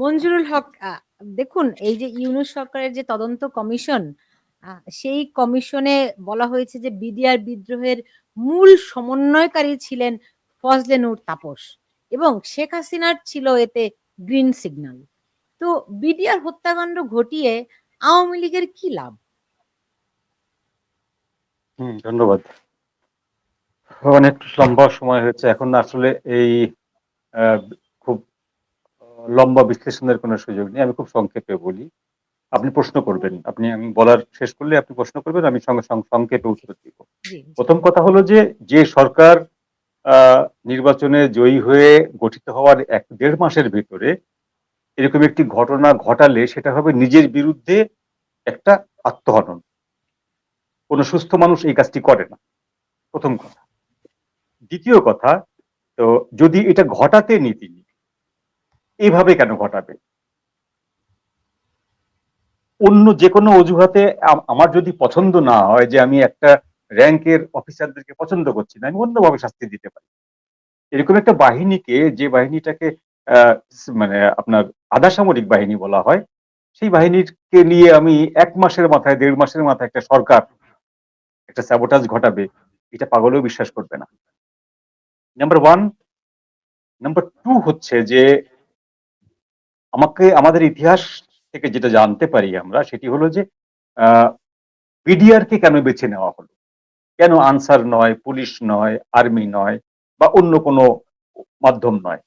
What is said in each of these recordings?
মঞ্জুরুল হক দেখুন, এই যে ইউনুস সরকারের যে তদন্ত কমিশন সেই কমিশনে বলা হয়েছে যে বিডিআর বিদ্রোহের মূল সমন্বয়কারী ছিলেন ফজলে নূর তাপস এবং শেখ হাসিনার ছিল এতে গ্রিন সিগন্যাল। তো বিডিআর হত্যাকাণ্ড ঘটিয়ে আওয়ামী লীগের কি লাভ? ধন্যবাদ। অনেক লম্বা সময় হয়েছে, এখন আসলে এই লম্বা বিশ্লেষণের কোনো সুযোগ নেই আমি খুব সংক্ষেপে বলি। আপনি প্রশ্ন করবেন আপনি আমি বলার শেষ করলে আপনি প্রশ্ন করবেন আমি সঙ্গে সঙ্গে সংক্ষেপে উত্তর দিব। প্রথম কথা হলো যে যে সরকার আহ, নির্বাচনে জয়ী হয়ে গঠিত হওয়ার এক দেড় মাসের ভিতরে এরকম একটি ঘটনা ঘটালে সেটা হবে নিজের বিরুদ্ধে একটা আত্মহনন। কোনো সুস্থ মানুষ এই কাজটি করে না প্রথম কথা। দ্বিতীয় কথা তো যদি এটা ঘটাতে নি তিনি এইভাবে কেন ঘটাবে? অন্য যে কোনো অজুহাতে আমার যদি পছন্দ না হয় যে আমি একটা র্যাঙ্কের অফিসারদেরকে পছন্দ করছি না, আমি অন্যভাবে শাস্তি দিতে পারি। এরকম একটা বাহিনীকে, যে বাহিনীটাকে মানে আপনার আধা সামরিক বাহিনী বলা হয়, সেই বাহিনীকে নিয়ে আমি এক মাসের মাথায়, দেড় মাসের মাথায় একটা সরকার, একটা স্যাবোটাজ ঘটাবে, এটা পাগলেও বিশ্বাস করবে না। নাম্বার ওয়ান নাম্বার টু হচ্ছে যে আমাকে, আমাদের ইতিহাস থেকে যেটা জানতে পারি আমরা, সেটি হলো যে বিডিআর কে কেন বেছে নেওয়া হলো? কেন আনসার নয়, পুলিশ নয়, আর্মি নয়, বা অন্য কোনো মাধ্যম নয়?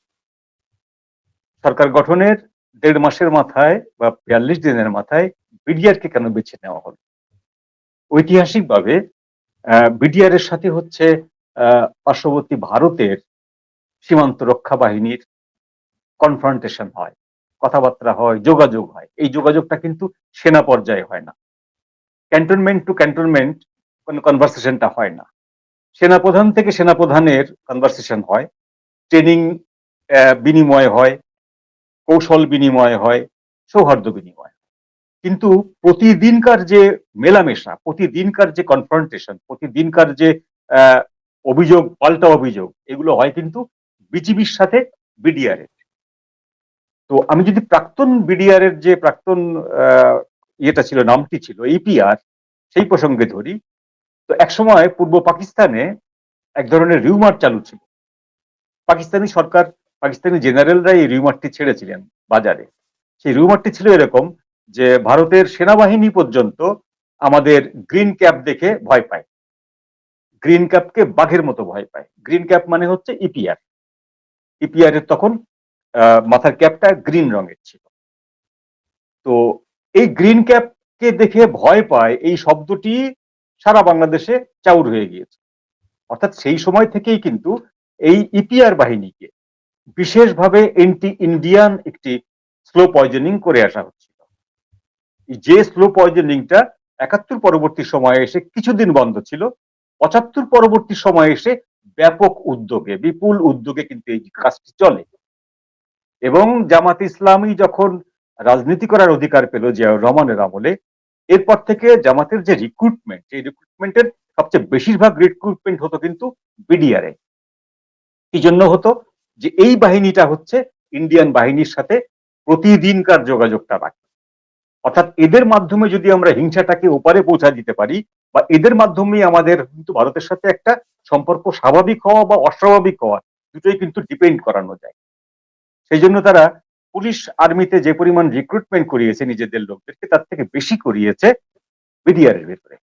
সরকার গঠনের দেড় মাসের মাথায় বা বিয়াল্লিশ দিনের মাথায় বিডিআর কে কেন বেছে নেওয়া হলো? ঐতিহাসিকভাবে বিডিআর এর সাথে হচ্ছে পার্শ্ববর্তী ভারতের সীমান্ত রক্ষা বাহিনীর কনফ্রন্টেশন হয়। কথাবার্তা হয়, যোগাযোগ হয়। এই যোগাযোগটা কিন্তু সেনা পর্যায়ে হয় না। ক্যান্টনমেন্ট টু ক্যান্টনমেন্ট কোনো কনভারসেশনটা হয় না। সেনাপ্রধান থেকে সেনাপ্রধানের কনভারসেশন হয়। ট্রেনিং বিনিময় হয়। কৌশল বিনিময় হয়। সৌহার্দ্য বিনিময় কিন্তু প্রতিদিনকার যে মেলামেশা, প্রতিদিনকার যে কনফ্রন্টেশন প্রতিদিনকার যে অভিযোগ, পাল্টা অভিযোগ, এগুলো হয় কিন্তু বিজিবির সাথে বিডিআর এর। তো আমি যদি প্রাক্তন বিডিআর এর যে প্রাক্তন ইয়েটা ছিল, নামটি ছিল ইপিআর সেই প্রসঙ্গে ধরি, তো একসময় পূর্ব পাকিস্তানে এক ধরনের রিউমার চালু ছিল। পাকিস্তানি সরকার, পাকিস্তানি জেনারেলরা এই রিউমারটি ছেড়েছিলেন বাজারে। সেই রিউমারটি ছিল এরকম যে, ভারতের সেনাবাহিনী পর্যন্ত আমাদের গ্রিন ক্যাপ দেখে ভয় পায়। গ্রিন ক্যাপকে বাঘের মতো ভয় পায়। গ্রিন ক্যাপ মানে হচ্ছে ইপিআর ইপিআর এর তখন মাথার ক্যাপটা গ্রিন রঙের ছিল। তো এই গ্রিন ক্যাপকে দেখে ভয় পায় এই শব্দটি সারা বাংলাদেশে চাউর হয়ে গিয়েছে। অর্থাৎ সেই সময় থেকেই কিন্তু এই ইপিআর বাহিনীকে বিশেষভাবে এন্টি ইন্ডিয়ান একটি স্লো পয়জনিং করে আসা হচ্ছিল। যে স্লো পয়জনিংটা একাত্তর পরবর্তী সময়ে এসে কিছুদিন বন্ধ ছিল, পঁচাত্তর পরবর্তী সময়ে এসে ব্যাপক উদ্যোগে, বিপুল উদ্যোগে কিন্তু এই কাজটি চলে। এবং জামাত ইসলামী যখন রাজনীতি করার অধিকার পেল জিয়াউর রহমানের আমলে, এরপর থেকে জামাতের যে রিক্রুটমেন্ট এই রিক্রুটমেন্টের সবচেয়ে বেশিরভাগ রিক্রুটমেন্ট হতো কিন্তু বিডিআরে কি জন্য হতো? যে এই বাহিনীটা হচ্ছে ইন্ডিয়ান বাহিনীর সাথে প্রতিদিনকার যোগাযোগটা রাখে অর্থাৎ এদের মাধ্যমে যদি আমরা হিংসাটাকে ওপারে পৌঁছা দিতে পারি, বা এদের মাধ্যমেই আমাদের কিন্তু ভারতের সাথে একটা সম্পর্ক স্বাভাবিক হওয়া বা অস্বাভাবিক হওয়া, দুটোই কিন্তু ডিপেন্ড করানো যায়। সেই জন্য তারা পুলিশ আর্মিতে যে পরিমাণ রিক্রুটমেন্ট করিয়েছে নিজেদের লোকদেরকে, তার থেকে বেশি করিয়েছে বিডিআর এর ভেতরে।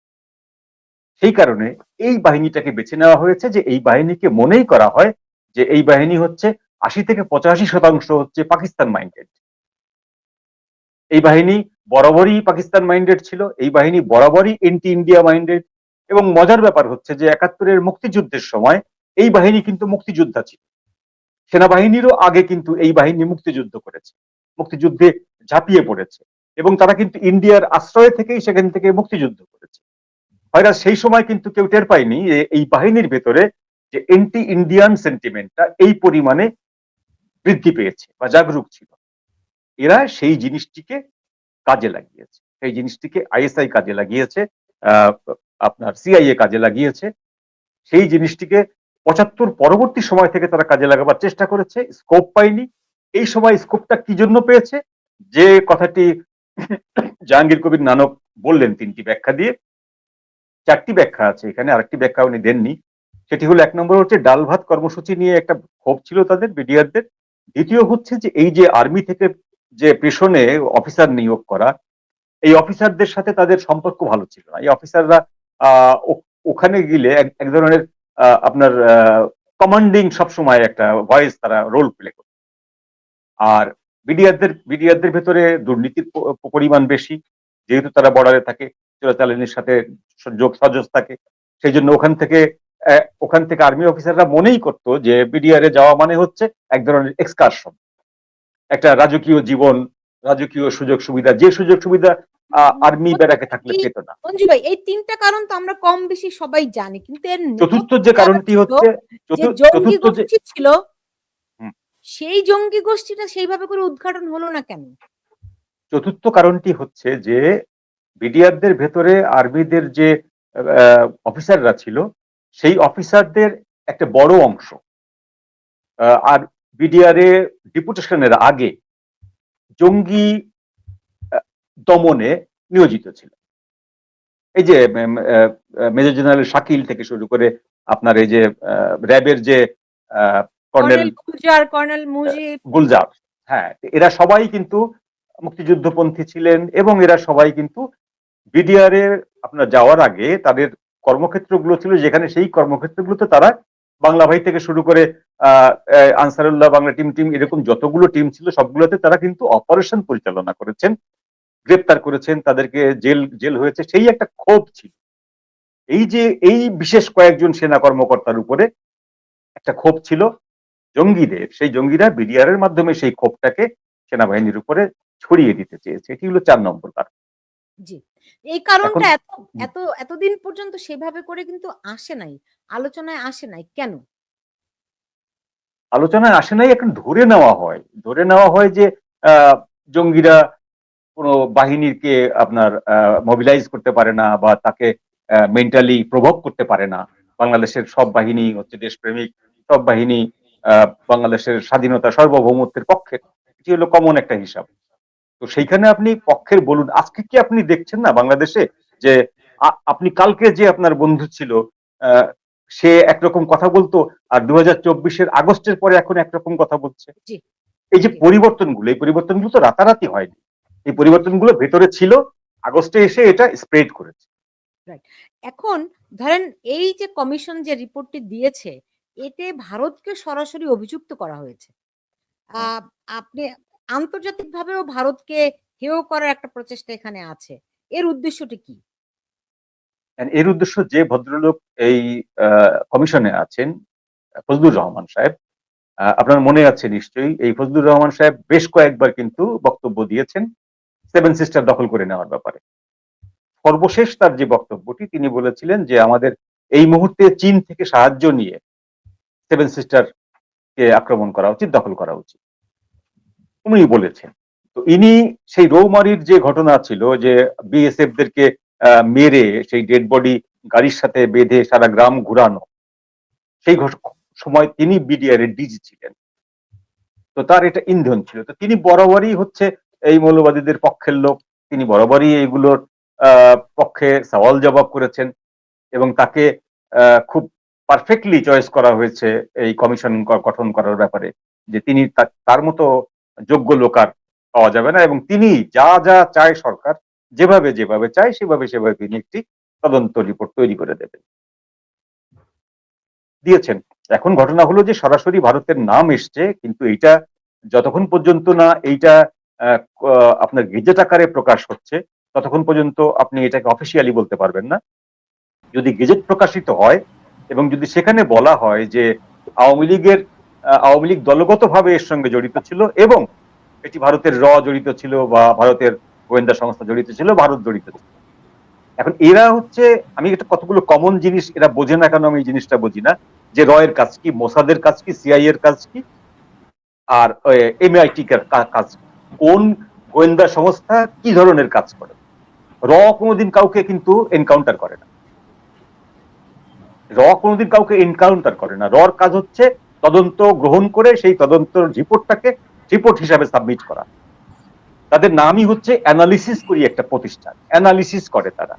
সেই কারণে এই বাহিনীটাকে বেছে নেওয়া হয়েছে যে এই বাহিনীকে মনেই করা হয় যে এই বাহিনী হচ্ছে আশি থেকে পঁচাশি শতাংশ হচ্ছে পাকিস্তান মাইন্ডেড এই বাহিনী বরাবরই পাকিস্তান মাইন্ডেড ছিল, এই বাহিনী বরাবরই এন্টি ইন্ডিয়া মাইন্ডেড এবং মজার ব্যাপার হচ্ছে যে একাত্তরের মুক্তিযুদ্ধের সময় এই বাহিনী কিন্তু মুক্তিযোদ্ধা ছিল। সেনাবাহিনীরও আগে কিন্তু এই বাহিনী মুক্তিযুদ্ধ করেছে, মুক্তিযুদ্ধে ঝাঁপিয়ে পড়েছে এবং তারা কিন্তু ইন্ডিয়ার আশ্রয় থেকেই সেখান থেকে মুক্তিযুদ্ধ করেছে। হয়তো সেই সময় কিন্তু কেউ টের পায়নি যে এই বাহিনীর ভেতরে যে এন্টি ইন্ডিয়ান সেন্টিমেন্টটা এই পরিমাণে বৃদ্ধি পেয়েছে বা জাগরুক ছিল। এরা সেই জিনিসটিকে কাজে লাগিয়েছে, সেই জিনিসটিকে আইএসআই কাজে লাগিয়েছে আপনার সিআইএ কাজে লাগিয়েছে, সেই জিনিসটিকে পঁচাত্তর পরবর্তী সময় থেকে তারা কাজে লাগাবার চেষ্টা করেছে স্কোপ পায়নি। এই সময় স্কোপটা কি জন্য পেয়েছে? যে কথাটি জাহাঙ্গীর কবির নানক বললেন তিনটি ব্যাখ্যা দিয়ে। চারটি ব্যাখ্যা আছে এখানে, আরেকটি ব্যাখ্যা উনি দেননি। সেটি হলো এক নম্বর হচ্ছে ডাল ভাত কর্মসূচি নিয়ে একটা ক্ষোভ ছিল তাদের, বিডিআরদের। দ্বিতীয় হচ্ছে যে এই যে আর্মি থেকে যে পেশনে অফিসার নিয়োগ করা, এই অফিসারদের সাথে তাদের সম্পর্ক ভালো ছিল না। এই অফিসাররা ওখানে গেলে এক ধরনের আপনার কমান্ডিং সবসময় একটা ভয়েস তারা রোল প্লে করে আর বিডিআরদের বিডিআরদের ভেতরে দুর্নীতির পরিমাণ বেশি, যেহেতু তারা বর্ডারে থাকে, চোরাচালানির সাথে যোগ সজস থাকে, সেই জন্য ওখান থেকে ওখান থেকে আর্মি অফিসাররা মনেই করতো যে বিডিআরে যাওয়া মানে হচ্ছে এক ধরনের এক্সকারশন একটা রাজকীয় জীবন রাজকীয় সুযোগ সুবিধা যে সুযোগ সুবিধা আর্মি ব্যারাকে থাকলে পেত না। মঞ্জু ভাই এই তিনটা কারণ তো আমরা কম বেশি সবাই জানি কিন্তু এর চতুর্থ যে কারণটি হচ্ছে চতুর্থ যে ছিল সেই জঙ্গি গোষ্ঠীটা সেইভাবে করে উদ্ঘাটন হলো না কেন? চতুর্থ কারণটি হচ্ছে যে বিডিআরদের ভেতরে আর্মিদের যে অফিসাররা ছিল সেই অফিসারদের একটা বড় অংশ আর বিডিআর এ ডিপুটেশনের আগে জঙ্গি দমনে নিয়োজিত ছিল। এই যে মেজর জেনারেল শাকিল থেকে শুরু করে আপনার এই যে র্যাবের যে কর্নেল কর্নেল গুলজার হ্যাঁ এরা সবাই কিন্তু মুক্তিযুদ্ধপন্থী ছিলেন এবং এরা সবাই কিন্তু বিডিআর এর আপনার যাওয়ার আগে তাদের কর্মক্ষেত্রগুলো ছিল যেখানে সেই কর্মক্ষেত্রগুলোতে তারা বাংলা ভাই থেকে শুরু করে আহ আনসারুল্লাহ, বাংলা টিম টিম, এরকম যতগুলো টিম ছিল সবগুলোতে তারা কিন্তু অপারেশন পরিচালনা করেছেন, গ্রেপ্তার করেছেন, তাদেরকে জেল জেল হয়েছে, সেই একটা ক্ষোভ ছিল। এই যে, এই বিশেষ কয়েকজন সেনা কর্মকর্তার উপরে একটা ক্ষোভ ছিল, জঙ্গিদের, সেই জঙ্গিরা বিডিআর এর মাধ্যমে সেই ক্ষোভটাকে সেনাবাহিনীর উপরে ছড়িয়ে দিতে চেয়েছে, এটি হলো চার নম্বর কারণ। জি। এই কারণটা এত এত এতদিন পর্যন্ত সেভাবে করে কিন্তু আসে নাই আলোচনায় আসে নাই কেন? আলোচনায় আসে নাই এখন ধরে নেওয়া হয়। ধরে নেওয়া হয় যে জঙ্গিরা কোনো বাহিনীকে আপনার মোবিলাইজ করতে পারে না বা তাকে মেন্টালি প্রভাব করতে পারে না। বাংলাদেশের সব বাহিনী হচ্ছে দেশপ্রেমিক সব বাহিনী আহ, বাংলাদেশের স্বাধীনতা সার্বভৌমত্বের পক্ষে এটি হলো কমন একটা হিসাব। তো সেইখানে আপনি পক্ষের বলুন। আজকে কি আপনি দেখছেন না বাংলাদেশে যে আপনি কালকে যে আপনার বন্ধু ছিল সে একরকম কথা বলতো আর দু হাজার চব্বিশের আগস্টের পরে এখন একরকম কথা বলছে? এই যে। পরিবর্তনগুলো এই পরিবর্তনগুলো তো রাতারাতি হয়নি। এই পরিবর্তনগুলো ভেতরে ছিল আগস্টে এসে এটা স্প্রেড করেছে। এখন ধরেন এই যে কমিশন যে রিপোর্টটি দিয়েছে এতে ভারতকে সরাসরি অভিযুক্ত করা হয়েছে। আপনি আন্তর্জাতিকভাবেও ভারতকে হেয় করার একটা প্রচেষ্টা এখানে আছে। এর উদ্দেশ্যটি কি? এর উদ্দেশ্য যে ভদ্রলোক এই কমিশনে আছেন, ফজলুর রহমান সাহেব আপনার মনে আছে নিশ্চয়ই, এই ফজলুর রহমান সাহেব বেশ কয়েকবার কিন্তু বক্তব্য দিয়েছেন, সেভেন সিস্টার দখল করে নেওয়ার ব্যাপারে। সর্বশেষ তার যে বক্তব্যটি, তিনি বলেছিলেন যে আমাদের এই মুহূর্তে চীন থেকে সাহায্য নিয়ে সেভেন সিস্টার কে আক্রমণ করা উচিত, দখল করা উচিত। উনি বলেছেন। তো ইনি সেই রৌমারির যে ঘটনা ছিল যে বিএসএফ দেরকে মেরে সেই ডেড বডি গাড়ির সাথে বেঁধে সারা গ্রাম ঘুরানো, সেই সময় তিনি বিডিআর এর ডিজি ছিলেন। তো তার এটা ইন্ধন ছিল। তো তিনি বরাবরই হচ্ছে এই মৌলবাদীদের পক্ষের লোক। তিনি বরাবরই এইগুলোর পক্ষে সওয়াল জবাব করেছেন এবং তাকে খুব পারফেক্টলি চয়েস করা হয়েছে এই কমিশন গঠন করার ব্যাপারে। যে তিনি তার মতো যোগ্য লোক আর পাওয়া যাবে না এবং তিনি যা যা চায় সরকার, যেভাবে যেভাবে চায়, সেভাবে সেভাবে তিনি একটি তদন্ত রিপোর্ট তৈরি করে দেবেন। দিয়েছেন। এখন ঘটনা হলো যে সরাসরি ভারতের নাম এসছে, কিন্তু এইটা যতক্ষণ পর্যন্ত না এইটা আপনার গেজেট আকারে প্রকাশ হচ্ছে, ততক্ষণ পর্যন্ত আপনি এটাকে অফিসিয়ালি বলতে পারবেন না। যদি গেজেট প্রকাশিত হয় এবং যদি সেখানে বলা হয় যে আওয়ামী লীগের আওয়ামী লীগ দলগতভাবে এর সঙ্গে জড়িত ছিল এবং এটি ভারতের র জড়িত ছিল বা ভারতের গোয়েন্দা সংস্থা জড়িত ছিল, ভারত জড়িত ছিল। এখন এরা হচ্ছে, আমি একটা কতগুলো কমন জিনিস এরা বোঝে না কেন আমি এই জিনিসটা বুঝি না, যে রয়ের কাজ কি, মোসাদের কাজ কি সিআই এর কাজ কি, আর এমআইটি কাজ কোন গোয়েন্দা সংস্থা কি ধরনের কাজ করে। র কোনোদিন কাউকে কিন্তু এনকাউন্টার করে না। র কোনোদিন কাউকে এনকাউন্টার করে না। রর কাজ হচ্ছে তদন্ত গ্রহণ করে সেই তদন্ত রিপোর্টটাকে রিপোর্ট হিসাবে সাবমিট করা। তাদের নামই হচ্ছে অ্যানালিসিস করি একটা প্রতিষ্ঠান। অ্যানালিসিস করে তারা।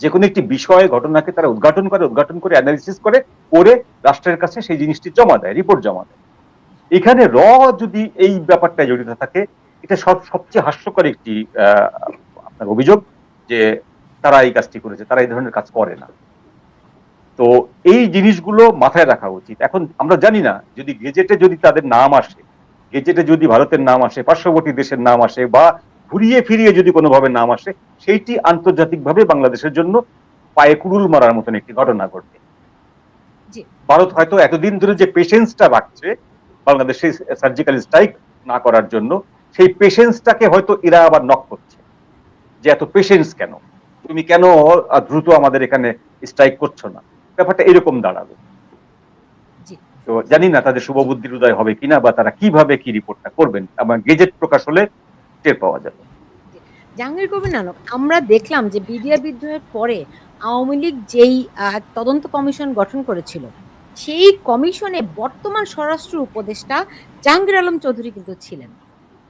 যে কোনো একটি বিষয়, ঘটনাকে তারা উদ্ঘাটন করে উদ্ঘাটন করে, অ্যানালিসিস করে করে রাষ্ট্রের কাছে সেই জিনিসটি জমা দেয়, রিপোর্ট জমা দেয়। এখানে র যদি এই ব্যাপারটা জড়িত থাকে, এটা সব, সবচেয়ে হাস্যকর একটি আপনার অভিযোগ যে তারা এই কাজটি করেছে, তারা এই ধরনের কাজ করে না। তো এই জিনিসগুলো মাথায় রাখা উচিত। এখন আমরা জানি না যদি গেজেটে যদি তাদের নাম আসে গেজেটে যদি ভারতের নাম আসে পার্শ্ববর্তী দেশের নাম আসে বা ঘুরিয়ে ফিরিয়ে যদি কোনোভাবে নাম আসে সেইটি আন্তর্জাতিকভাবে বাংলাদেশের জন্য পায়ে কুড়ুল মারার মতন একটি ঘটনা ঘটবে। ভারত হয়তো এতদিন ধরে যে পেশেন্সটা রাখছে বাংলাদেশে সার্জিক্যাল স্ট্রাইক না করার জন্য সেই পেশেন্সটাকে হয়তো এরা আবার নক করছে। যে এত পেশেন্স কেন? তুমি কেন দ্রুত আমাদের এখানে স্ট্রাইক করছ না? ব্যাপারটা এরকম দাঁড়াবে। তো জানি না তাদের শুভবুদ্ধির উদয় হবে কিনা বা তারা কীভাবে কি রিপোর্টটা করবেন এবং গেজেট প্রকাশ হলে টের পাওয়া যাবে। জাহাঙ্গীর কবির নানক আমরা দেখলাম যে বিডিআর বিদ্রোহের পরে আওয়ামী লীগ যেই তদন্ত কমিশন গঠন করেছিল সেই কমিশনে বর্তমান স্বরাষ্ট্র উপদেষ্টা জাহাঙ্গীর আলম চৌধুরী কিন্তু ছিলেন।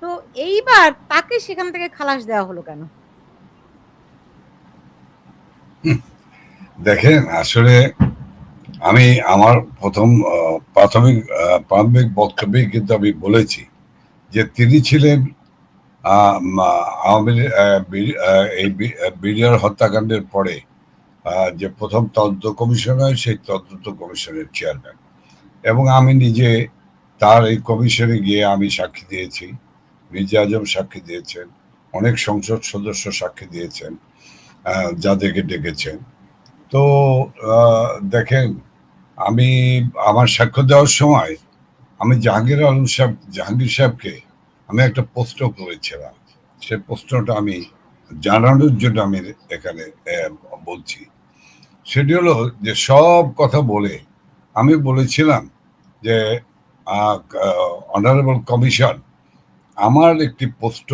তো এইবার তাকে সেখান থেকে খালাস দেওয়া হলো কেন? দেখেন, আসলে আমি আমার প্রথম প্রাথমিক প্রাথমিক বক্তব্যে কিন্তু আমি বলেছি যে তিনি ছিলেন আওয়ামী এই বিডিআর হত্যাকাণ্ডের পরে যে প্রথম তদন্ত কমিশন হয় সেই তদন্ত কমিশনের চেয়ারম্যান। এবং আমি নিজে তার এই কমিশনে গিয়ে আমি সাক্ষী দিয়েছি, মির্জা আজম সাক্ষী দিয়েছেন, অনেক সংসদ সদস্য সাক্ষী দিয়েছেন যাদেরকে ডেকেছেন। তো দেখেন, আমি আমার সাক্ষ্য দেওয়ার সময় আমি জাহাঙ্গীর আলম সাহেব, জাহাঙ্গীর সাহেবকে আমি একটা প্রশ্ন করেছিলাম। সে প্রশ্নটা আমি জানানোর জন্য আমি এখানে বলছি। সেটি হলো যে, সব কথা বলে আমি বলেছিলাম যে অনারেবল কমিশন আমার একটি পোস্ট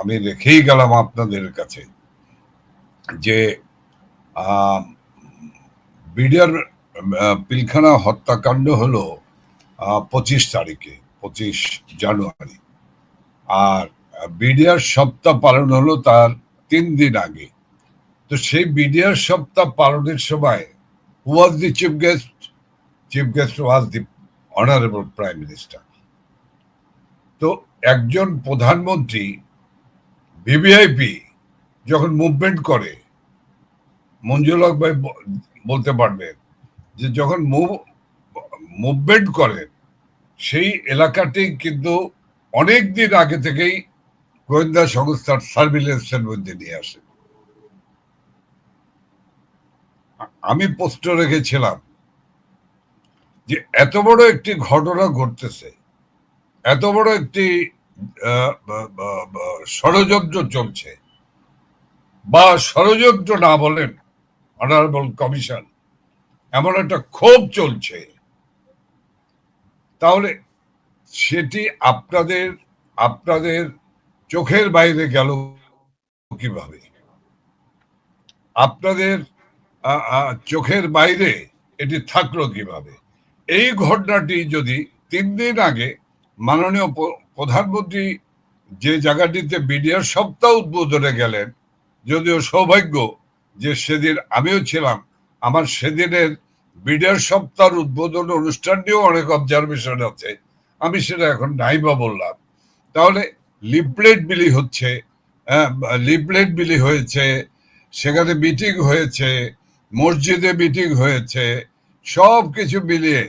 আমি রেখেই গেলাম আপনাদের কাছে যে বিডিআর পিলখানা হত্যাকাণ্ড হলো পঁচিশ তারিখে, পঁচিশ জানুয়ারি। আর বিডিআর সপ্তাহ পালন হলো তার তিন দিন আগে। তো সেই বিডিআর সপ্তাহ পালনের সময় was the chief guest chief guest was the honourable prime minister তো একজন প্রধানমন্ত্রী ভিভিআইপি যখন মুভমেন্ট করে মঞ্জুল হক ভাই বলতে পারবেন যে যখন মুভ মুভমেন্ট করেন সেই এলাকাটি কিন্তু অনেক দিন আগে থেকেই গোয়েন্দা সংস্থার সার্ভিলেন্সের মধ্যে নিয়ে আসে। আমি পোস্ট রেখেছিলাম যে এত বড় একটি ঘটনা ঘটতেছে, এত বড় একটি ষড়যন্ত্র চলছে, বা ষড়যন্ত্র না বলেন অনারেবল কমিশন এমন একটা ক্ষোভ চলছে। তাহলে সেটি আপনাদের আপনাদের চোখের বাইরে গেল কীভাবে? আপনাদের চোখের বাইরে এটি থাকল কীভাবে? এই ঘটনাটি যদি তিন দিন আগে মাননীয় প্রধানমন্ত্রী যে জায়গাটিতে বিডিআর সপ্তাহ উদ্বোধনে গেলেন, যদিও সৌভাগ্য যে সেদিন আমিও ছিলাম আমার সেদিনের বিডিআর সপ্তাহের উদ্বোধন অনুষ্ঠানটিও অনেক অবজারভেশন আছে। আমি সেটা এখন নাই বা বললাম। তাহলে লিপলেট বিলি হচ্ছে লিপলেট বিলি হয়েছে সেখানে মিটিং হয়েছে মসজিদে মিটিং হয়েছে সব কিছু মিলিয়ে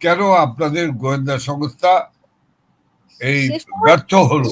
কেন আপনাদের গোয়েন্দা সংস্থা এই ব্যর্থ হলো?